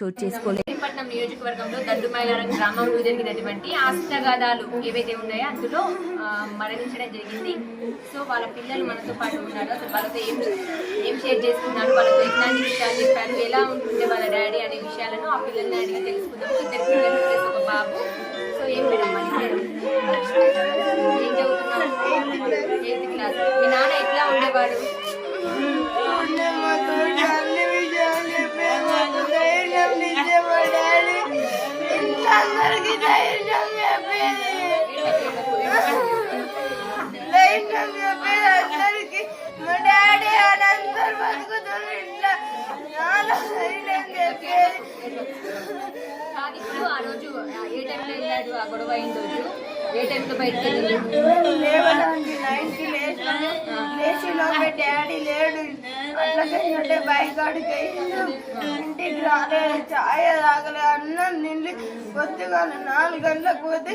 చోటు చేసుకోలేదు. పట్నం నియోజకవర్గంలో దద్దుమైలారం గ్రామంలో జరిగినటువంటి ఆస్తగాదాలు ఏవైతే ఉన్నాయో అందులో మరణించడం జరిగింది. సో వాళ్ళ పిల్లలు మనతో పాటు ఉన్నారు. అసలు వాళ్ళతో ఏం ఏం షేర్ చేసుకున్నారు? వాళ్ళతో ఎట్లాంటి విషయాలు చెప్పారు. ఎలా ఉంటుండే వాళ్ళ డాడీ అనే విషయాలను ఆ పిల్లల్ని అడిగి తెలుసుకుందాం. ఇద్దరు పిల్లలు ఒక బాబు. సో ఏం మేడం ఇప్పుడు ఆ. రోజు ఏ టైంలో వెళ్ళాడు ఆ. గొడవ అయిన రోజు ఏ టైంలో బయటకు వెళ్ళాడు లేచి డాడీ లేడు. అట్లకంటే బైక్ ఇంటికి రాలేదు ఛాయ తాగలే అన్నం నిండి పొద్దుగా నాలుగు గంటలకు పోతే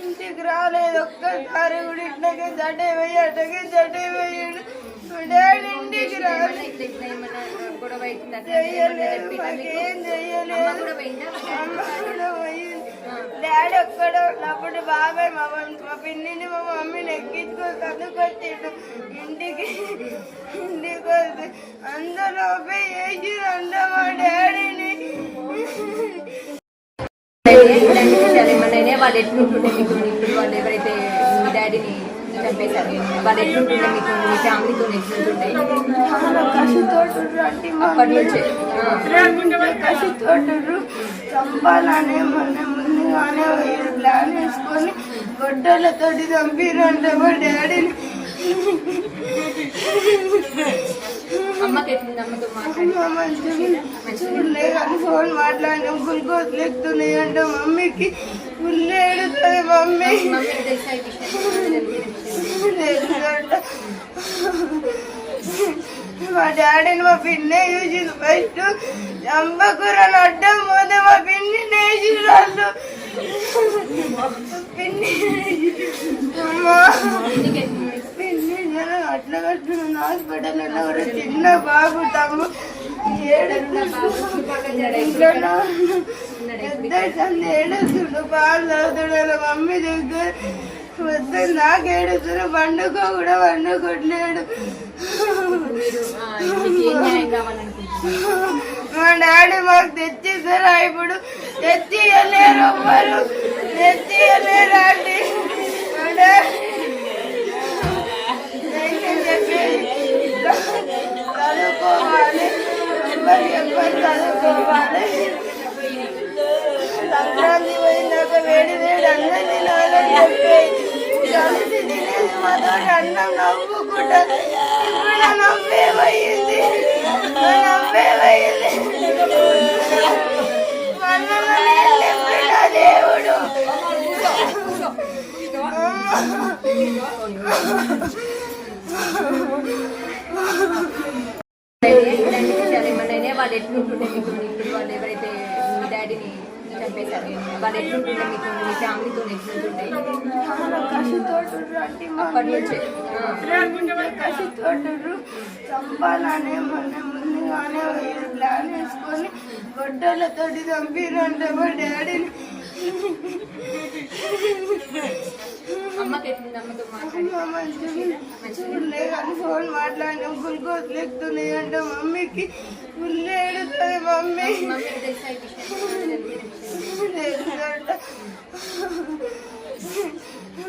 ఇంటికి రాలేదు ఒక్కసారి కూడా ఇట్లకే జడే పోయి అట్టకే జడే పోయాడు డాడీ ఇంటికి రాలేదు. చెయ్యలేదు అమ్మ చెయ్యలేదు. కూడా అమ్మ కూడా పోయింది. డాడీ ఒక్కడ ఉన్నప్పుడు బాబాయ్ మా పిన్నిని మా మమ్మీని ఎక్కించుకొని చదువుకొచ్చిండు ఇంటికి ఇంటికి వస్తే అందరూ వేసి అంట మా డాడీని? వాళ్ళు ఎట్లుంటుండే మీకు ఇప్పుడు వాళ్ళు ఎవరైతే మీ డాడీని చంపేశారు వాళ్ళు ఎట్లుంటుండే మీకు మీ ఫ్యామిలీతో ఎట్లుంటుండే చాలా కసితోటుర్రు అంటే మా అప్పటి నుంచే ఆ. కసితోటుర్రు చంపాలని మొన్న ముందుగానే ప్లాన్ వేసుకొని గొడ్డలతోటి చంపిరంట మా డాడీని చూడలే కానీ ఫోన్ మాట్లాడినాం గ్లూకోజ్ లెక్కుతున్నాయి అంట మమ్మీకి. ఫుల్ ఏడుతుంది మమ్మీ. మా డాడీని మా పిన్నే చూసింది ఫస్ట్ చంపకూరని అడ్డం పోతే మా పిన్ని నేసి వాళ్ళు పిన్ని పిన్ని అట్లా కట్టుకున్న హాస్పిటల్ ఒక చిన్న బాబు తమ్ము పెద్ద ఏడుస్తుండు పాలు తాగుతున్నాడు మమ్మీ దగ్గర వద్ద నాకు ఏడుస్తున్న పండుగ కూడా పండుగట్లేడు అన్నం నవ్వుకుంటా ఇప్పుడు దేవుడు వాళ్ళు ఎట్లుంటుండే ఇప్పుడు వాళ్ళు చంపేశారు వాళ్ళు ఎట్లుంటుండే మీ ఫ్యామిలీతో ఎట్లుంటుండే? అప్పటి నుంచే చంపాలని ముందుగానే ప్లాన్ వేసుకొని గొడ్డలతోటి చంపిరంట మా డాడీని. అమ్మకి మాట్లాడి. కానీ ఫోన్ మాట్లాడినాం గ్లూకోజ్ లెక్కుతున్నాయి అంట మమ్మీకి. ఫుల్ ఏడుతుంది మమ్మీ. మమ్మీకి తెలుసా.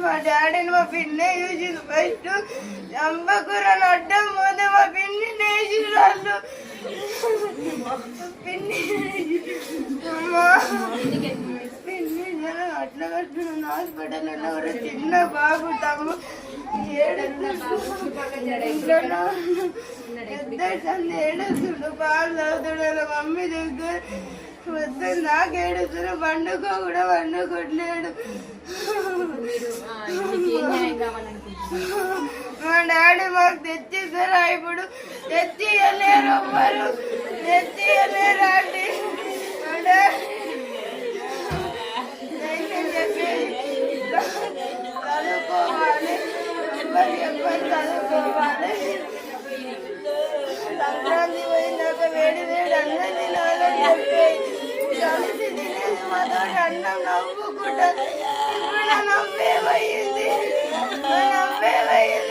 మా డాడీని మా పిన్నే చూసింది ఫస్ట్ చంపకూరని అడ్డం పోతే మా పిన్ని నేసి వాళ్ళు. పిన్ని. అమ్మా. అట్లా కట్టుకున్న హాస్పిటల్ ఒక చిన్న బాబు తమ్ము పెద్ద ఏడుస్తుండు. పాలు తాగుతాడు. మమ్మీ దగ్గర వద్ద నాకు ఏడుస్తున్నా పండుగ కూడా పండుగట్లేడు మా డాడీ మాకు తెచ్చిస్తారా ఇప్పుడు? తెచ్చి వెళ్ళారు ఎవ్వరు ఎవరు సంక్రాంతి పోయినాక వేడి వేడి అన్నం తినాలని చెప్పేది కలిసి తినేది మాతోటి అన్నం నవ్వుకుంటుంది ఇప్పుడు నా నవ్వేమయ్యింది నా నవ్వేమయ్యింది మనల్ని